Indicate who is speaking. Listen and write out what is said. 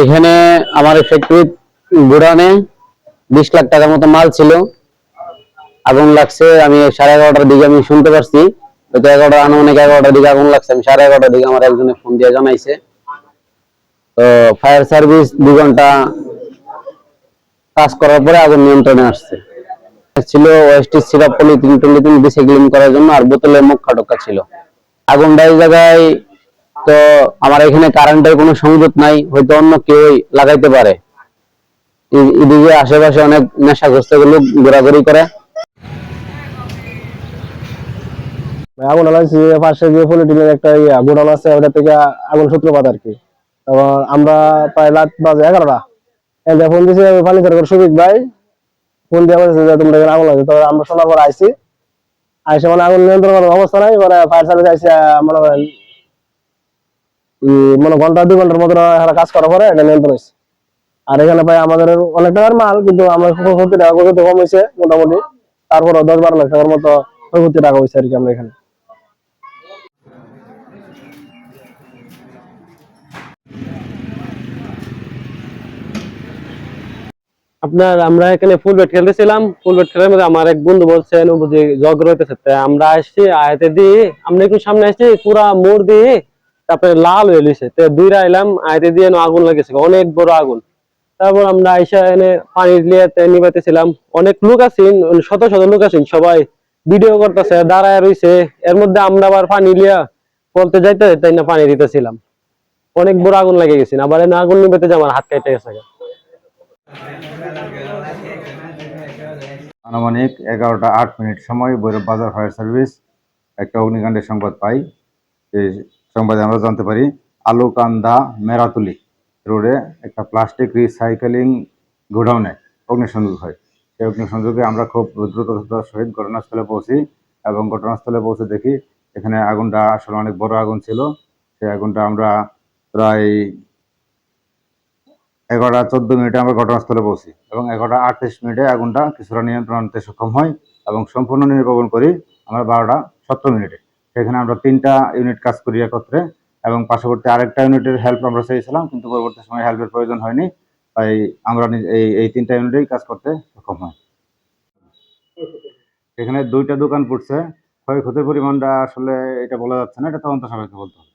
Speaker 1: এখানে আমার ফ্যাক্টরি গোডাউনে বিশ লাখ টাকার মতো মাল ছিল। আগুন লাগছে, আমি সাড়ে এগারোটার দিকে আমি শুনতে পারছি। হয়তো এগারোটা আনুমানিক এগারোটার দিকে আগুন লাগছে, আমি সাড়ে এগারোটার দিকে আমার একজনে ফোন দিয়ে জানাইছে। তো ফায়ার সার্ভিস দু ঘণ্টা কাজ করার পরে আগুন নিয়ন্ত্রণে আসছে। ছিল ওয়েস্টি সিরাপ পলিথিন টলিথিন রিসাইক্লিং করার জন্য আর বোতলে মুখ খাটকা ছিল। আগুনটা এই জায়গায় তো আমার এখানে কারেন্টের কোনো সংযোগ নাই, হয়তো অন্য কেউ লাগাইতে পারে। এদিকে আশেপাশে অনেক নেশাগ্রস্ত লোক ঘোরাঘুরি করে।
Speaker 2: আগুন লাগছে পাশে পলিটিনের একটা গোডাউন আছে, ওটা থেকে আগুন সূত্রপাত আর কি। তারপর আমরা প্রায় রাত বাজে এগারোটা। এখানে ফোন ফার্নিচার করে সুবিক ভাই। ফোন দিয়ে বলেছে যে, তোমরা এখানে আগুন লাগছে। তো আমরা শোনার পর আইসি আইসে মানে আগুন নিয়ন্ত্রণ করার অবস্থা নাই, পরে ফায়ার সার্ভিস আইসে মনে করেন মনে ঘণ্টা দুই ঘণ্টার মতো কাজ করার পরে এটা নিয়ন্ত্রণ হয়েছে। আর এখানে ভাই আমাদের অনেক টাকার মাল, কিন্তু আমরা ক্ষতি টাকা ক্ষতি কম হয়েছে মোটামুটি। তারপরে দশ বারো লাখ টাকার মতো ক্ষতি টাকা হয়েছে আর কি আমরা এখানে।
Speaker 3: আপনার, আমরা এখানে ফুল ব্যাট খেলতেছিলাম। ফুল ব্যাট খেলার মধ্যে আমার এক বন্ধু বলছেন বুঝি জগ তাই আমরা আসছি, আয়াতে দিয়ে, আমরা একটু সামনে আসছি, পুরা মোড় দিয়ে তারপরে লাল হয়ে লিছে তো দুইরা এলাম আয়াতে দিয়ে আগুন লাগেছে অনেক বড় আগুন। তারপর আমরা আইসা এনে পানি দিয়ে নিবাইতেছিলাম। অনেক লোক আছেন শত শত লোক আছেন সবাই। ভিডিও করতেছে, দাঁড়ায় রইছে। এর মধ্যে আমরা আবার পানি লিয়া বলতে যাইতে তাই না পানি দিতেছিলাম। অনেক বড় আগুন লেগে গেছে, আবার এনে আগুন নিবাইতে যে আমার হাত কেটে গেছে
Speaker 4: আনুমানিক এগারোটা আট মিনিট সময় ভৈরব বাজার ফায়ার সার্ভিস, একটা অগ্নিকাণ্ডের সংবাদ পাই। সংবাদে আমরা জানতে পারি, আলুকান্দা মেরাতুলি রোডে একটা প্লাস্টিক রিসাইকেলিং গোডাউনে অগ্নিসংযোগ হয়। সেই অগ্নিসংযোগে আমরা খুব দ্রুততার সহিত ঘটনাস্থলে পৌঁছি এবং ঘটনাস্থলে পৌঁছে দেখি এখানে আগুনটা আসলে অনেক বড় আগুন ছিল। সেই আগুনটা আমরা প্রায় এগারোটা চোদ্দ মিনিটে আমরা ঘটনাস্থলে পৌঁছি এবং এগারোটা আটত্রিশ মিনিটে আগুনটা কিছুটা নিয়ন্ত্রণ আনতে সক্ষম হয় এবং সম্পূর্ণ নির্বাপন করি আমরা বারোটা সতেরো মিনিটে। সেখানে আমরা তিনটা ইউনিট কাজ করি একত্রে এবং পার্শ্ববর্তী আরেকটা ইউনিটের হেল্প আমরা চেয়েছিলাম, কিন্তু পরবর্তী সময় হেল্পের প্রয়োজন হয়নি, তাই আমরা এই এই তিনটা ইউনিটেই কাজ করতে সক্ষম হয়। এখানে দুইটা দোকান পড়ছে। ক্ষয়ক্ষতির পরিমাণটা আসলে এটা বলা যাচ্ছে না, এটা তদন্ত সাপেক্ষে বলতে হবে।